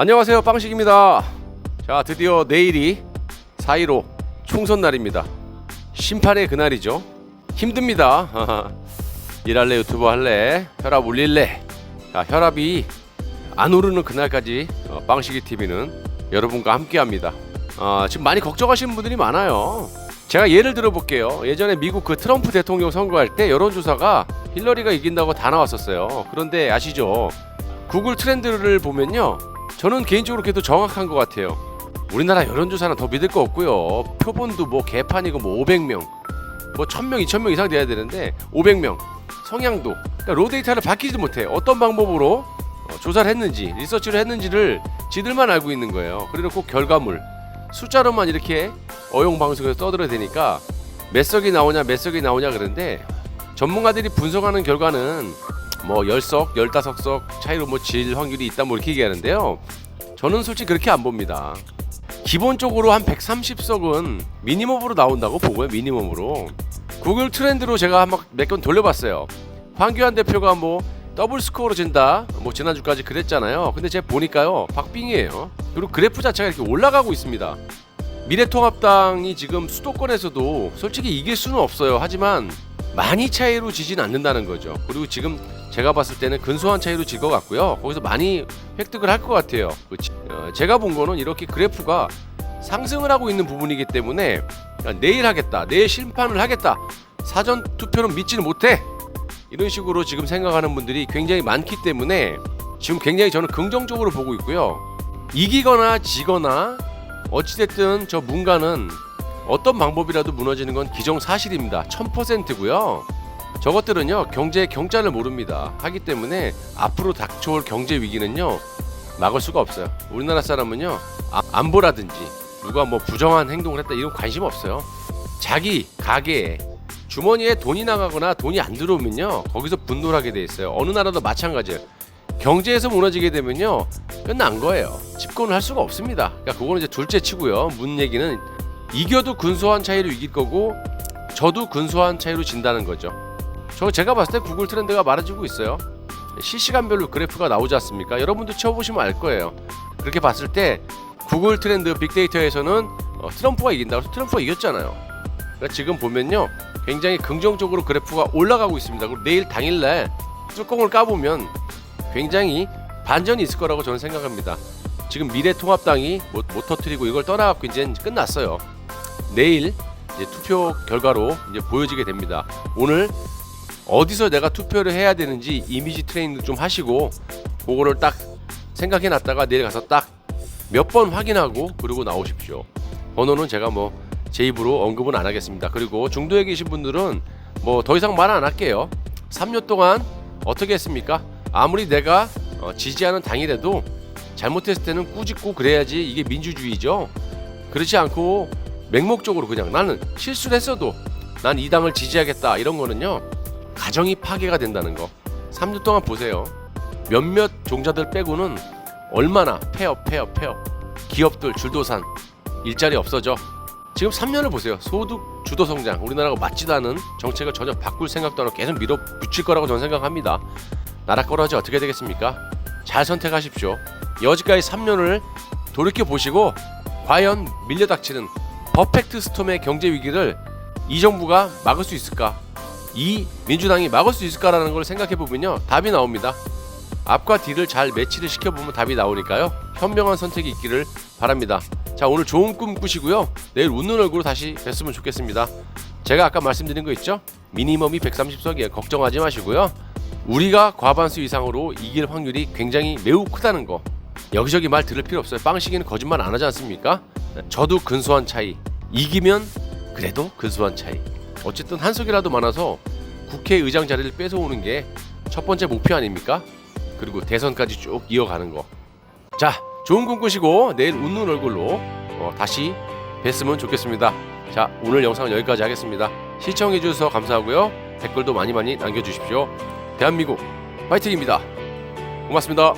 안녕하세요 빵식입니다. 자 드디어 내일이 4.15 총선 날입니다. 심판의 그날이죠. 힘듭니다. 일할래 유튜브 할래 혈압 올릴래. 자 혈압이 안 오르는 그날까지 어, 빵식이 TV는 여러분과 함께합니다. 아, 지금 많이 걱정하시는 분들이 많아요. 제가 예를 들어볼게요. 예전에 미국 그 트럼프 대통령 선거할 때 여론조사가 힐러리가 이긴다고 다 나왔었어요. 그런데 아시죠? 구글 트렌드를 보면요 저는 개인적으로 그래도 정확한 것 같아요. 우리나라 여론조사는 더 믿을 거 없고요. 표본도 뭐 개판이고 뭐 500명, 뭐 1000명, 2000명 이상 돼야 되는데 500명, 성향도 그러니까 로 데이터를 밝히지도 못해. 어떤 방법으로 어, 조사를 했는지, 리서치를 했는지를 지들만 알고 있는 거예요. 그래놓고 결과물 숫자로만 이렇게 어용 방송에서 떠들어대니까 몇 석이 나오냐, 몇 석이 나오냐 그러는데 전문가들이 분석하는 결과는 뭐 10석, 15석 차이로 뭐 질 확률이 있다 뭐 이렇게 얘기하는데요. 저는 솔직히 그렇게 안 봅니다. 기본적으로 한 130석은 미니멈으로 나온다고 보고요. 미니멈으로. 구글 트렌드로 제가 몇건 돌려봤어요. 황교안 대표가 뭐 더블 스코어로 진다. 뭐 지난주까지 그랬잖아요. 근데 제가 보니까요. 박빙이에요. 그리고 그래프 자체가 이렇게 올라가고 있습니다. 미래통합당이 지금 수도권에서도 솔직히 이길 수는 없어요. 하지만 많이 차이로 지진 않는다는 거죠. 그리고 지금 제가 봤을 때는 근소한 차이로 질 것 같고요. 거기서 많이 획득을 할 것 같아요. 그치? 어, 제가 본 거는 이렇게 그래프가 상승을 하고 있는 부분이기 때문에 내일 하겠다, 내일 심판을 하겠다, 사전 투표는 믿지는 못해 이런 식으로 지금 생각하는 분들이 굉장히 많기 때문에 지금 굉장히 저는 긍정적으로 보고 있고요. 이기거나 지거나 어찌됐든 저 문가는 어떤 방법이라도 무너지는 건 기정사실입니다. 1000%고요. 저것들은요 경제 경자를 모릅니다. 하기 때문에 앞으로 닥쳐올 경제 위기는요 막을 수가 없어요. 우리나라 사람은요 아- 안보라든지 누가 뭐 부정한 행동을 했다 이런 관심 없어요. 자기 가게에 주머니에 돈이 나가거나 돈이 안 들어오면요 거기서 분노를 하게 돼 있어요. 어느 나라도 마찬가지예요. 경제에서 무너지게 되면요 끝난 거예요. 집권을 할 수가 없습니다. 그러니까 그거는 이제 둘째 치고요. 문 얘기는 이겨도 근소한 차이로 이길 거고 저도 근소한 차이로 진다는 거죠. 저 제가 봤을 때 구글 트렌드가 말해주고 있어요. 실시간별로 그래프가 나오지 않습니까? 여러분도 쳐보시면 알 거예요. 그렇게 봤을 때 구글 트렌드 빅데이터에서는 어, 트럼프가 이긴다고 해서 트럼프가 이겼잖아요. 그러니까 지금 보면요, 굉장히 긍정적으로 그래프가 올라가고 있습니다. 그리고 내일 당일날 뚜껑을 까보면 굉장히 반전이 있을 거라고 저는 생각합니다. 지금 미래통합당이 못, 못 터트리고 이걸 떠나갖고 이제 끝났어요. 내일 이제 투표 결과로 이제 보여지게 됩니다. 오늘 어디서 내가 투표를 해야 되는지 이미지 트레이닝도 좀 하시고 그거를 딱 생각해 놨다가 내일 가서 딱 몇 번 확인하고 그러고 나오십시오. 번호는 제가 뭐 제 입으로 언급은 안 하겠습니다. 그리고 중도에 계신 분들은 뭐 더 이상 말 안 할게요. 3년 동안 어떻게 했습니까? 아무리 내가 어, 지지하는 당이라도 잘못했을 때는 꾸짖고 그래야지 이게 민주주의죠. 그렇지 않고 맹목적으로 그냥 나는 실수를 했어도 난 이 당을 지지하겠다 이런 거는요 가정이 파괴가 된다는 거. 3주 동안 보세요. 몇몇 종자들 빼고는 얼마나 폐업 폐업 폐업. 기업들 줄도산. 일자리 없어져. 지금 3년을 보세요. 소득 주도 성장. 우리나라가 맞지도 않은 정책을 전혀 바꿀 생각도 안 하고 계속 밀어 붙일 거라고 저는 생각합니다. 나라 거라지 어떻게 되겠습니까? 잘 선택하십시오. 여지까지 3년을 돌이켜 보시고 과연 밀려닥치는 퍼펙트 스톰의 경제 위기를 이 정부가 막을 수 있을까? 이 민주당이 막을 수 있을까라는 걸 생각해 보면요 답이 나옵니다. 앞과 뒤를 잘 매치를 시켜 보면 답이 나오니까요 현명한 선택이 있기를 바랍니다. 자 오늘 좋은 꿈 꾸시고요 내일 웃는 얼굴로 다시 뵀으면 좋겠습니다. 제가 아까 말씀드린 거 있죠? 미니멈이 130석이에요. 걱정하지 마시고요. 우리가 과반수 이상으로 이길 확률이 굉장히 매우 크다는 거 여기저기 말 들을 필요 없어요. 빵식이는 거짓말 안 하지 않습니까? 저도 근소한 차이 이기면 그래도 근소한 차이 어쨌든 한 석이라도 많아서 국회의장 자리를 뺏어오는 게 첫 번째 목표 아닙니까? 그리고 대선까지 쭉 이어가는 거. 자, 좋은 꿈 꾸시고 내일 웃는 얼굴로 어, 다시 뵀으면 좋겠습니다. 자, 오늘 영상은 여기까지 하겠습니다. 시청해 주셔서 감사하고요. 댓글도 많이 많이 남겨주십시오. 대한민국 파이팅입니다. 고맙습니다.